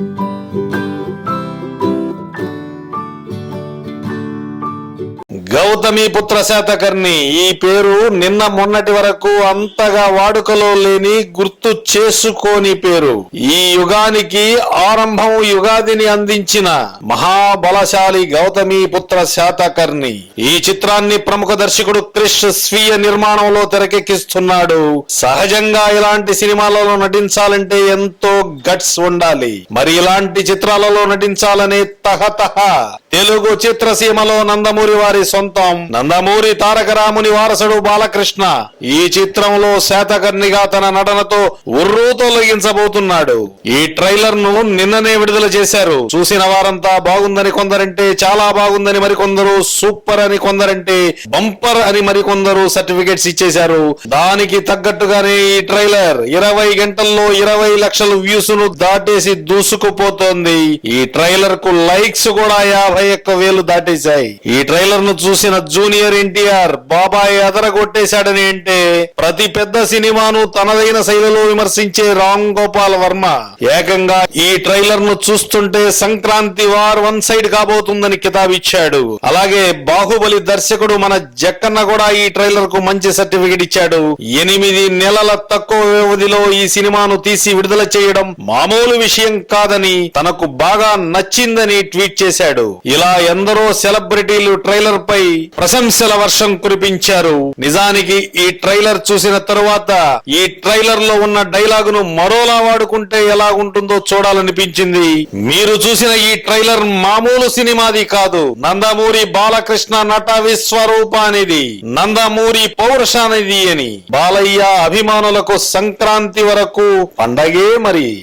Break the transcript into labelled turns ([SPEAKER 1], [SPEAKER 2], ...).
[SPEAKER 1] Thank you. Gautami పుత్ర శాతకర్ణి ఈ పేరు నిన్న మొన్నటి వరకు అంతగా వాడుకలో లేని గుర్తు చేసుకోని పేరు. ఈ యుగానికి ఆరంభం యుగాదిని అందించిన మహాబలశాలి గౌతమి పుత్ర శాతకర్ణి. ఈ చిత్రాన్ని ప్రముఖ దర్శకుడు క్రిష్ స్వీయ నిర్మాణంలో తెరకెక్కిస్తున్నాడు. సహజంగా ఇలాంటి సినిమాలలో నటించాలంటే ఎంతో గట్స్ ఉండాలి. మరి ఇలాంటి చిత్రాలలో నటించాలనే తహతహ. తెలుగు చిత్రసీమలో నందమూరి వారి సొంతం. నందమూరి తారక రాముని వారసుడు బాలకృష్ణ ఈ చిత్రంలో శాతకర్ణిగా తన నటనతో ఉర్రూ తొలగించబోతున్నాడు. ఈ ట్రైలర్ను నిన్ననే విడుదల చేశారు. చూసిన వారంతా బాగుందని కొందరంటే చాలా బాగుందని మరికొందరు సూపర్ అని కొందరంటే బంపర్ అని మరికొందరు సర్టిఫికేట్స్ ఇచ్చేశారు. దానికి తగ్గట్టుగానే ఈ ట్రైలర్ ఇరవై గంటల్లో ఇరవై లక్షల వ్యూస్ను దాటేసి దూసుకుపోతోంది. ఈ ట్రైలర్కు లైక్స్ కూడా యాభై ఒక్క వేలు దాటేశాయి. ఈ ట్రైలర్ను చూసిన జూనియర్ ఎన్టీఆర్ బాబాయ్ అదరగొట్టేశాడని అంటే ప్రతి పెద్ద సినిమాను తనదైన శైలిలో విమర్శించే రామ్ గోపాల్ వర్మ. ఏకంగా ఈ ట్రైలర్ను చూస్తుంటే సంక్రాంతి వార్ వన్ సైడ్ కాబోతుందని కితాబిచ్చాడు అలాగే బాహుబలి దర్శకుడు మన జక్కన్న కూడా ఈ ట్రైలర్కు మంచి సర్టిఫికెట్ ఇచ్చాడు. ఎనిమిది నెలల తక్కువ వ్యవధిలో ఈ సినిమాను తీసి విడుదల చేయడం మామూలు విషయం కాదని తనకు బాగా నచ్చిందని ట్వీట్ చేశాడు. ఇలా ఎందరో సెలబ్రిటీలు ట్రైలర్ పై ప్రశంసల వర్షం కురిపించారు. నిజానికి ఈ ట్రైలర్ చూసిన తరువాత ఈ ట్రైలర్లో ఉన్న డైలాగ్ను మరోలా వాడుకుంటే ఎలా ఉంటుందో చూడాలనిపించింది. మీరు చూసిన ఈ ట్రైలర్ మామూలు సినిమాది కాదు. నందమూరి బాలకృష్ణ నట విశ్వరూపానిది నందమూరి పౌరుషానిది అని. బాలయ్య అభిమానులకు సంక్రాంతి వరకు పండగే మరి.